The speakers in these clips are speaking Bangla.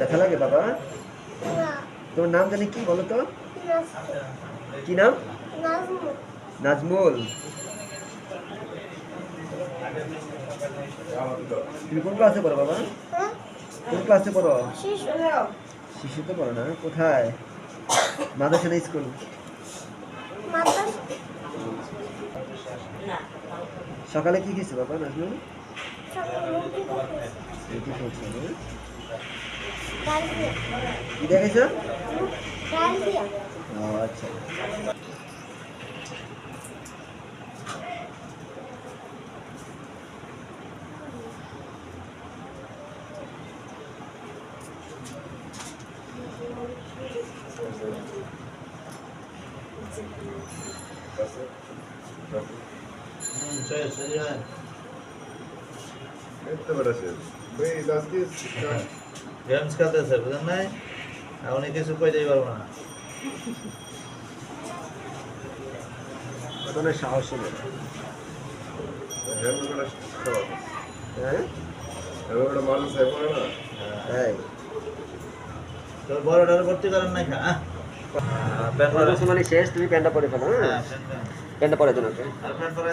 দেখা লাগে বাবা? তোমার নাম জানি কি বলো তো? কি নাম? নাজমুল। তুমি কোন ক্লাসে পড়ো বাবা? কোন ক্লাসে পড়ো? শিশুতে পড়ো না কোথায়? মাদ্রাসা স্কুল? সকালে কি খেয়েছো বাবা নাজমুল? রুটি খেয়েছো। না? কি দেখেছ ও আচ্ছা। গেমস খেলতেছে বুঝলেন নাই? আপনি কিছু কই পারব না। সাহস নেই হ্যাঁ তাই তোর বড়টার ভর্তি করেন খা প্যান্ট মানে শেষ তুমি প্যান্টটা পরে ফেলো হ্যাঁ? হ্যাঁ। প্যান্টটা পরে দেন ওকে আর প্যান্ট পরে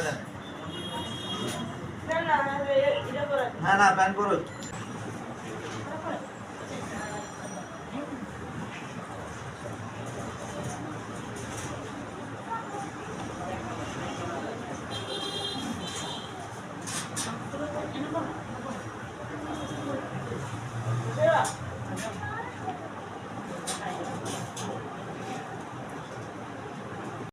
না না প্যান্ট পরো